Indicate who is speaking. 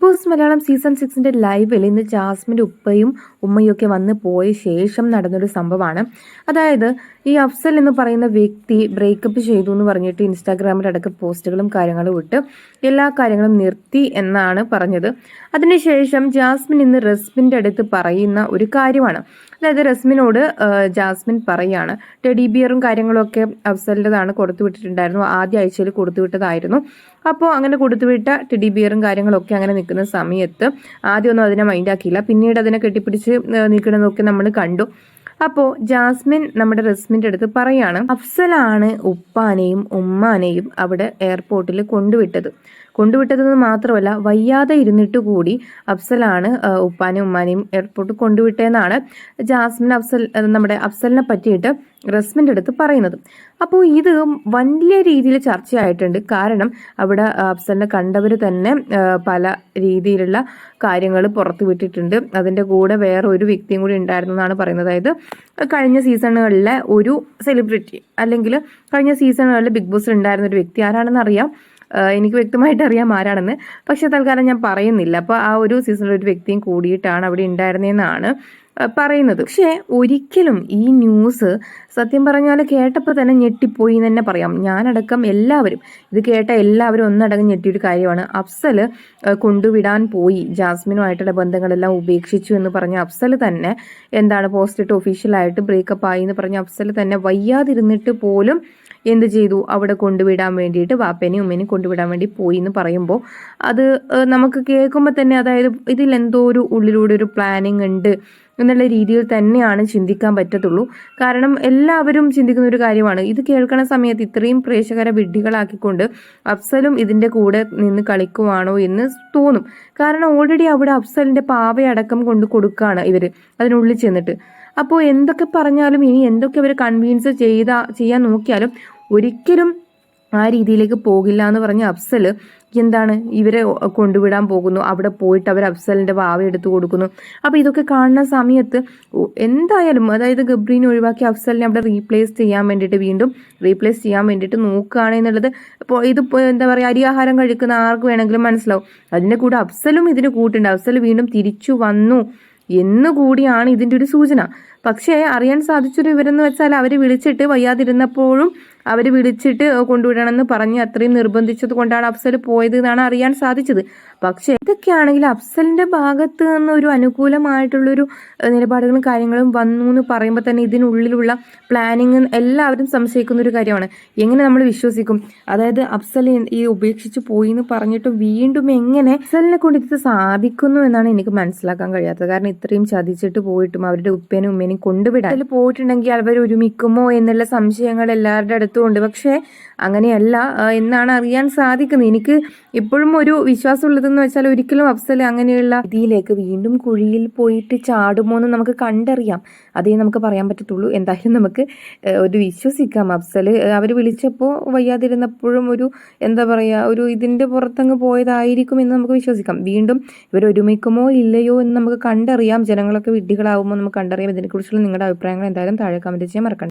Speaker 1: Boss Malayalam season സിക്സിന്റെ ലൈവിൽ ഇന്ന് ജാസ്മിന്റെ ഉപ്പയും ഉമ്മയും ഒക്കെ വന്ന് പോയ ശേഷം നടന്നൊരു സംഭവമാണ്. അതായത് ഈ അഫ്സൽ എന്ന് പറയുന്ന വ്യക്തി ബ്രേക്കപ്പ് ചെയ്തു എന്ന് പറഞ്ഞിട്ട് ഇൻസ്റ്റാഗ്രാമിൽ അടക്കം പോസ്റ്റുകളും കാര്യങ്ങളും ഇട്ട് എല്ലാ കാര്യങ്ങളും നിർത്തി എന്നാണ് പറഞ്ഞത്. അതിനുശേഷം ജാസ്മിൻ ഇന്ന് റസ്മിന്റെ അടുത്ത് പറയുന്ന ഒരു കാര്യമാണ്. അതായത് റസ്മിനോട് ജാസ്മിൻ പറയാണ്. ടെഡി ബിയറും കാര്യങ്ങളൊക്കെ അഫ്സലിന്റെതാണ് കൊടുത്തു വിട്ടിട്ടുണ്ടായിരുന്നു. ആദ്യ ആഴ്ചയിൽ കൊടുത്തു വിട്ടതായിരുന്നു. അപ്പോൾ അങ്ങനെ കൊടുത്തുവിട്ട ടെഡി ബിയറും കാര്യങ്ങളൊക്കെ അങ്ങനെ നിൽക്കുന്ന സമയത്ത് ആദ്യമൊന്നും അതിനെ മൈൻഡാക്കിയില്ല പിന്നീട് അതിനെ കെട്ടിപ്പിടിച്ച് നിൽക്കണമെന്നൊക്കെ നമ്മൾ കണ്ടു. അപ്പോൾ ജാസ്മിൻ നമ്മുടെ റസ്മിന്റെ അടുത്ത് പറയാണ് അഫ്സലാണ് ഉപ്പാനെയും ഉമ്മാനെയും അവിടെ എയർപോർട്ടിൽ കൊണ്ടുവിട്ടത്. കൊണ്ടുവിട്ടതെന്ന് മാത്രമല്ല വയ്യാതെ ഇരുന്നിട്ട് കൂടി അഫ്സലാണ് ഉപ്പാനും ഉമ്മാനെയും എയർപോർട്ട് കൊണ്ടുവിട്ടതെന്നാണ് ജാസ്മിൻ അഫ്സൽ നമ്മുടെ അഫ്സലിനെ പറ്റിയിട്ട് റസ്മിന്റെ അടുത്ത് പറയുന്നത്. അപ്പോൾ ഇത് വലിയ രീതിയിൽ ചർച്ചയായിട്ടുണ്ട്. കാരണം അവിടെ അഫ്സലിനെ കണ്ടവർ തന്നെ പല രീതിയിലുള്ള കാര്യങ്ങൾ പുറത്തു വിട്ടിട്ടുണ്ട്. അതിന്റെ കൂടെ വേറെ ഒരു വ്യക്തിയും കൂടി ഉണ്ടായിരുന്നു എന്നാണ് പറയുന്നത്. അതായത് കഴിഞ്ഞ സീസണുകളിലെ ഒരു സെലിബ്രിറ്റി അല്ലെങ്കിൽ കഴിഞ്ഞ സീസണുകളിൽ ബിഗ് ബോസിൽ ഉണ്ടായിരുന്ന ഒരു വ്യക്തി. ആരാണെന്ന് അറിയാം എനിക്ക് വ്യക്തമായിട്ട് അറിയാം ആരാണെന്ന്. പക്ഷെ തൽക്കാലം ഞാൻ പറയുന്നില്ല. അപ്പോൾ ആ ഒരു സീസണിൽ ഒരു വ്യക്തിയും കൂടിയിട്ടാണ് അവിടെ ഉണ്ടായിരുന്നതെന്നാണ് പറയുന്നത്. പക്ഷേ ഒരിക്കലും ഈ ന്യൂസ് സത്യം പറഞ്ഞാൽ കേട്ടപ്പോൾ തന്നെ ഞെട്ടിപ്പോയി എന്ന് തന്നെ പറയാം. ഞാനടക്കം എല്ലാവരും ഇത് കേട്ട എല്ലാവരും ഒന്നടങ്കം ഞെട്ടിയൊരു കാര്യമാണ്. അഫ്സൽ കൊണ്ടുവിടാൻ പോയി. ജാസ്മിനുമായിട്ടുള്ള ബന്ധങ്ങളെല്ലാം ഉപേക്ഷിച്ചു എന്ന് പറഞ്ഞ അഫ്സൽ തന്നെ എന്താണ് പോസ്റ്റിട്ട് ഒഫീഷ്യലായിട്ട് ബ്രേക്കപ്പ് ആയി എന്ന് പറഞ്ഞ അഫ്സൽ തന്നെ വയ്യാതിരുന്നിട്ട് പോലും എന്ത് ചെയ്തു? അവിടെ കൊണ്ടുവിടാൻ വേണ്ടിയിട്ട് വാപ്പേനെയും ഉമ്മേനെയും കൊണ്ടുവിടാൻ വേണ്ടി പോയി എന്ന് പറയുമ്പോൾ അത് നമുക്ക് കേൾക്കുമ്പോൾ തന്നെ അതായത് ഇതിൽ എന്തോ ഒരു ഉള്ളിലൂടെ ഒരു പ്ലാനിങ് ഉണ്ട്. എന്നുള്ള രീതിയിൽ തന്നെയാണ് ചിന്തിക്കാൻ പറ്റത്തുള്ളൂ. കാരണം എല്ലാവരും ചിന്തിക്കുന്ന ഒരു കാര്യമാണ്. ഇത് കേൾക്കുന്ന സമയത്ത് ഇത്രയും പ്രേക്ഷകരെ വിഡ്ഢികളാക്കിക്കൊണ്ട് അഫ്സലും ഇതിന്റെ കൂടെ നിന്ന് കളിക്കുവാണോ എന്ന് തോന്നും. കാരണം ഓൾറെഡി അവിടെ അഫ്സലിന്റെ പാവയടക്കം കൊണ്ട് കൊടുക്കുകയാണ് ഇവർ അതിനുള്ളിൽ ചെന്നിട്ട്. അപ്പോൾ എന്തൊക്കെ പറഞ്ഞാലും ഇനി എന്തൊക്കെ അവർ കൺവീൻസ് ചെയ്ത ചെയ്യാൻ നോക്കിയാലും ഒരിക്കലും ആ രീതിയിലേക്ക് പോകില്ല എന്ന് പറഞ്ഞ അഫ്സൽ എന്താണ് ഇവരെ കൊണ്ടുവിടാൻ പോകുന്നു? അവിടെ പോയിട്ട് അവർ അഫ്സലിന്റെ വാവ എടുത്തു കൊടുക്കുന്നു. അപ്പോൾ ഇതൊക്കെ കാണുന്ന സമയത്ത് എന്തായാലും അതായത് ഗബ്രീനെ ഒഴിവാക്കി അഫ്സലിനെ അവിടെ റീപ്ലേസ് ചെയ്യാൻ വേണ്ടിയിട്ട് വീണ്ടും റീപ്ലേസ് ചെയ്യാൻ വേണ്ടിയിട്ട് നോക്കുകയാണ് എന്നുള്ളത്. ഇപ്പോൾ ഇത് എന്താ പറയുക അരിയാഹാരം കഴിക്കുന്ന ആർക്ക് വേണമെങ്കിലും മനസ്സിലാവും. അതിന്റെ കൂടെ അഫ്സലും ഇതിന് കൂട്ടുണ്ട്. അഫ്സൽ വീണ്ടും തിരിച്ചു വന്നു എന്നുകൂടിയാണ് ഇതിന്റെ ഒരു സൂചന. പക്ഷേ അറിയാൻ സാധിച്ചൊരു വിവരം വെച്ചാൽ അവർ വിളിച്ചിട്ട് വയ്യാതിരുന്നപ്പോഴും അവർ വിളിച്ചിട്ട് കൊണ്ടുവിടണമെന്ന് പറഞ്ഞ് അത്രയും നിർബന്ധിച്ചത് കൊണ്ടാണ് അഫ്സൽ പോയത് എന്നാണ് അറിയാൻ സാധിച്ചത്. പക്ഷെ ഇതൊക്കെയാണെങ്കിൽ അഫ്സലിന്റെ ഭാഗത്ത് നിന്ന് ഒരു അനുകൂലമായിട്ടുള്ളൊരു നിലപാടുകളും കാര്യങ്ങളും വന്നു എന്ന് പറയുമ്പോൾ തന്നെ ഇതിനുള്ളിലുള്ള പ്ലാനിങ് എല്ലാവരും സംശയിക്കുന്ന ഒരു കാര്യമാണ്. എങ്ങനെ നമ്മൾ വിശ്വസിക്കും? അതായത് അഫ്സൽ ഈ ഉപേക്ഷിച്ച് പോയി എന്ന് പറഞ്ഞിട്ട് വീണ്ടും എങ്ങനെ അഫ്സലിനെ കൊണ്ട് ഇത് സാധിക്കുന്നു എന്നാണ് എനിക്ക് മനസ്സിലാക്കാൻ കഴിയാത്തത്. കാരണം ഇത്രയും ചതിച്ചിട്ട് പോയിട്ടും അവരുടെ ഉപ്പേനും ഉമ്മേനും കൊണ്ടുവിടാൻ. അതിൽ പോയിട്ടുണ്ടെങ്കിൽ അവർ ഒരുമിക്കുമോ എന്നുള്ള സംശയങ്ങൾ എല്ലാവരുടെ അടുത്തും ഉണ്ട്. പക്ഷേ അങ്ങനെയല്ല. എന്നാണ് അറിയാൻ സാധിക്കുന്നത്. എനിക്ക് ഇപ്പോഴും ഒരു വിശ്വാസമുള്ളതെന്ന് വെച്ചാൽ ഒരിക്കലും അഫ്സൽ അങ്ങനെയുള്ള രീതിയിലേക്ക് വീണ്ടും കുഴിയിൽ പോയിട്ട് ചാടുമോ എന്ന് നമുക്ക് കണ്ടറിയാം. അതേ നമുക്ക് പറയാൻ പറ്റത്തുള്ളൂ. എന്തായാലും നമുക്ക് ഒരു വിശ്വസിക്കാം അഫ്സൽ അവർ വിളിച്ചപ്പോൾ വയ്യാതിരുന്നപ്പോഴും ഒരു എന്താ പറയുക ഒരു ഇതിന്റെ പുറത്തങ്ങ് പോയതായിരിക്കും എന്ന് നമുക്ക് വിശ്വസിക്കാം. വീണ്ടും ഇവർ ഒരുമിക്കുമോ ഇല്ലയോ എന്ന് നമുക്ക് കണ്ടറിയാം. ജനങ്ങളൊക്കെ വിഡ്ഢികളാവുമോ നമുക്ക് കണ്ടറിയാം. ഇതിനെക്കുറിച്ചുള്ള നിങ്ങളുടെ അഭിപ്രായങ്ങൾ എന്തായാലും താഴെ കമന്റ് ചെയ്യാൻ മറക്കണ്ട.